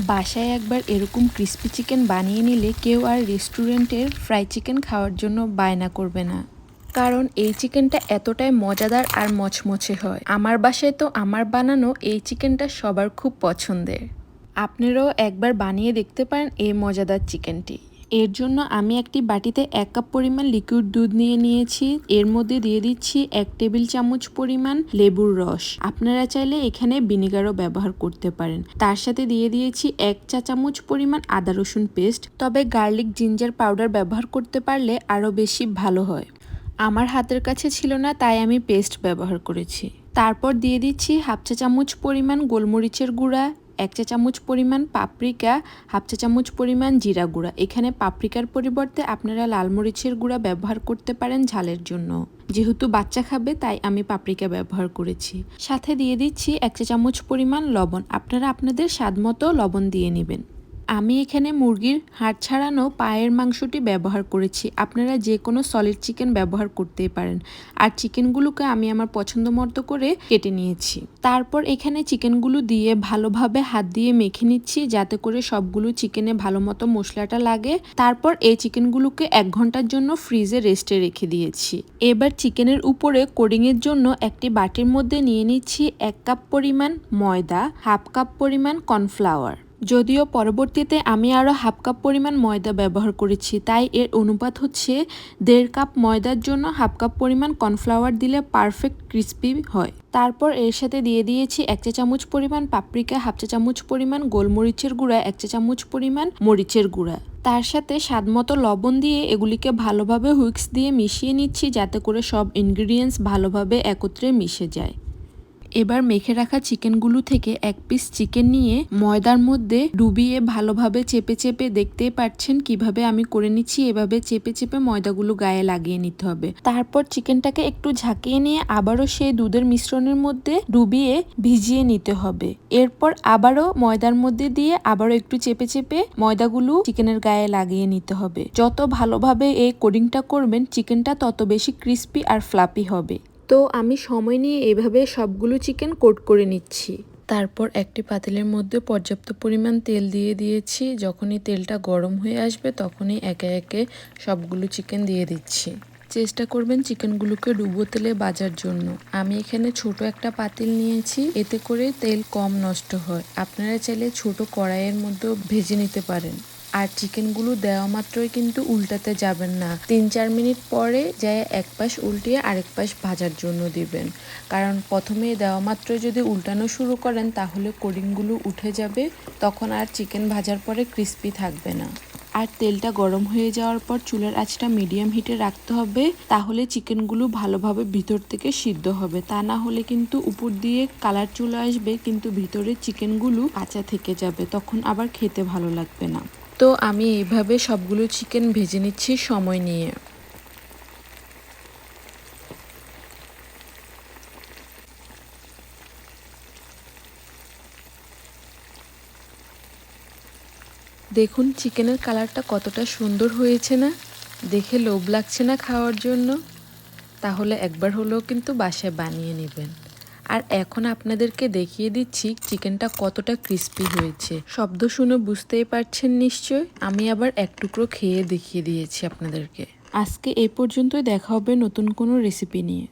বাসায় একবার এরকম ক্রিস্পি চিকেন বানিয়ে নিলে কেউ আর রেস্টুরেন্টের ফ্রাই চিকেন খাওয়ার জন্য বায়না করবে না। কারণ এই চিকেনটা এতটাই মজাদার আর মচমচে হয়। আমার বাসায় তো আমার বানানো এই চিকেনটা সবার খুব পছন্দের। আপনারাও একবার বানিয়ে দেখতে পারেন এই মজাদার চিকেনটি এর জন্য আমি একটি বাটিতে এক কাপ পরিমাণ লিকুইড দুধ নিয়ে নিয়েছি। এর মধ্যে দিয়ে দিচ্ছি এক টেবিল চামচ পরিমাণ লেবুর রস। আপনারা চাইলে এখানে ভিনেগারও ব্যবহার করতে পারেন। তার সাথে দিয়ে দিয়েছি এক চা চামচ পরিমাণ আদা রসুন পেস্ট। তবে গার্লিক জিঞ্জার পাউডার ব্যবহার করতে পারলে আরও বেশি ভালো হয়। আমার হাতের কাছে ছিল না, তাই আমি পেস্ট ব্যবহার করেছি। তারপর দিয়ে দিচ্ছি হাফ চা চামচ পরিমাণ গোলমরিচের গুঁড়া। এক চা চামচ পরিমাণ পাপরিকা, হাফ চা চামচ পরিমাণ জিরা গুঁড়া। এখানে পাপরিকার পরিবর্তে আপনারা লাল মরিচের গুঁড়া ব্যবহার করতে পারেন ঝালের জন্য। যেহেতু বাচ্চা খাবে, তাই আমি পাপরিকা ব্যবহার করেছি। সাথে দিয়ে দিচ্ছি এক চা চামচ পরিমাণ লবণ। আপনারা আপনাদের স্বাদ মতো লবণ দিয়ে নেবেন। আমি এখানে মুরগির হাড় ছাড়ানো পায়ের মাংসটি ব্যবহার করেছি। আপনারা যে কোনো সলিড চিকেন ব্যবহার করতেই পারেন। আর চিকেনগুলোকে আমি আমার পছন্দ মতো করে কেটে নিয়েছি। তারপর এখানে চিকেনগুলো দিয়ে ভালোভাবে হাত দিয়ে মেখে নিচ্ছি, যাতে করে সবগুলো চিকেনে ভালো মতো মশলাটা লাগে। তারপর এই চিকেনগুলোকে এক ঘণ্টার জন্য ফ্রিজে রেস্টে রেখে দিয়েছি। এবার চিকেনের উপরে কোডিংয়ের জন্য একটি বাটির মধ্যে নিয়ে নিচ্ছি এক কাপ পরিমাণ ময়দা হাফ কাপ পরিমাণ কর্নফ্লাওয়ার যদিও পরবর্তীতে আমি আরও হাফ কাপ পরিমাণ ময়দা ব্যবহার করেছি, তাই এর অনুপাত হচ্ছে দেড় কাপ ময়দার জন্য হাফ কাপ পরিমাণ কর্নফ্লাওয়ার দিলে পারফেক্ট ক্রিস্পি হয়। তারপর এর সাথে দিয়ে দিয়েছি এক চা চামচ পরিমাণ পাপরিকা হাফ চা চামচ পরিমাণ গোলমরিচের গুঁড়া, এক চা চামচ পরিমাণ মরিচের গুঁড়া। তার সাথে স্বাদ মতো লবণ দিয়ে এগুলিকে ভালোভাবে হুইক্স দিয়ে মিশিয়ে নিচ্ছি, যাতে করে সব ইনগ্রিডিয়েন্টস ভালোভাবে একত্রে মিশে যায়। এবার মেখে রাখা চিকেনগুলো থেকে এক পিস চিকেন নিয়ে ময়দার মধ্যে ডুবিয়ে ভালোভাবে চেপে চেপে দেখতে পাচ্ছেন কীভাবে আমি করে নিচ্ছি। এভাবে চেপে চেপে ময়দাগুলো গায়ে লাগিয়ে নিতে হবে। তারপর চিকেনটাকে একটু ঝাঁকিয়ে নিয়ে আবারও সেই দুধের মিশ্রণের মধ্যে ডুবিয়ে ভিজিয়ে নিতে হবে। এরপর আবারও ময়দার মধ্যে দিয়ে আবারও একটু চেপে চেপে ময়দাগুলো চিকেনের গায়ে লাগিয়ে নিতে হবে। যত ভালোভাবে এই কোডিংটা করবেন, চিকেনটা তত বেশি ক্রিস্পি আর ফ্লাপি হবে। তো আমি সময় নিয়ে এভাবে সবগুলো চিকেন কোট করে নিচ্ছি। তারপর একটি পাতিলের মধ্যে পর্যাপ্ত পরিমাণ তেল দিয়ে দিয়েছি। যখনই তেলটা গরম হয়ে আসবে তখনই একে একে সবগুলো চিকেন দিয়ে দিচ্ছি। চেষ্টা করবেন চিকেনগুলোকে ডুবো তেলে বাজার জন্য। আমি এখানে ছোট একটা পাতিল নিয়েছি। এতে করে তেল কম নষ্ট হয়। আপনারা চাইলে ছোট কড়াইয়ের মধ্যেও ভেজে নিতে পারেন। আর চিকেনগুলো দেওয়া মাত্রই কিন্তু উল্টাতে যাবেন না। তিন, চার মিনিট পরে যায় এক পাশ উল্টিয়ে আরেক পাশ ভাজার জন্য দিবেন। কারণ প্রথমে দেওয়া মাত্রই যদি উল্টানো শুরু করেন, তাহলে কোডিংগুলো উঠে যাবে, তখন আর চিকেন ভাজার পরে ক্রিস্পি থাকবে না। আর তেলটা গরম হয়ে যাওয়ার পর চুলার আঁচটা মিডিয়াম হিটে রাখতে হবে, তাহলে চিকেনগুলো ভালোভাবে ভিতর থেকে সিদ্ধ হবে। তা না হলে কিন্তু উপর দিয়ে কালার চলে আসবে, কিন্তু ভিতরে চিকেনগুলো কাঁচা থেকে যাবে, তখন আবার খেতে ভালো লাগবে না। তো আমি এইভাবে সবগুলো চিকেন ভেজে নিচ্ছি সময় নিয়ে। দেখুন চিকেনের কালারটা কতটা সুন্দর হয়েছে না? দেখে লোভ লাগছে না খাওয়ার জন্য? তাহলে একবার হলেও কিন্তু বাসায় বানিয়ে নেবেন। আর এখন আপনাদেরকে দেখিয়ে দিচ্ছি চিকেনটা কতটা ক্রিস্পি হয়েছে। শব্দ শুনে বুঝতেই পারছেন নিশ্চয়? আমি আবার এক টুকরো খেয়ে দেখিয়ে দিয়েছি আপনাদেরকে। আজকে এ পর্যন্তই দেখা হবে নতুন কোনো রেসিপি নিয়ে।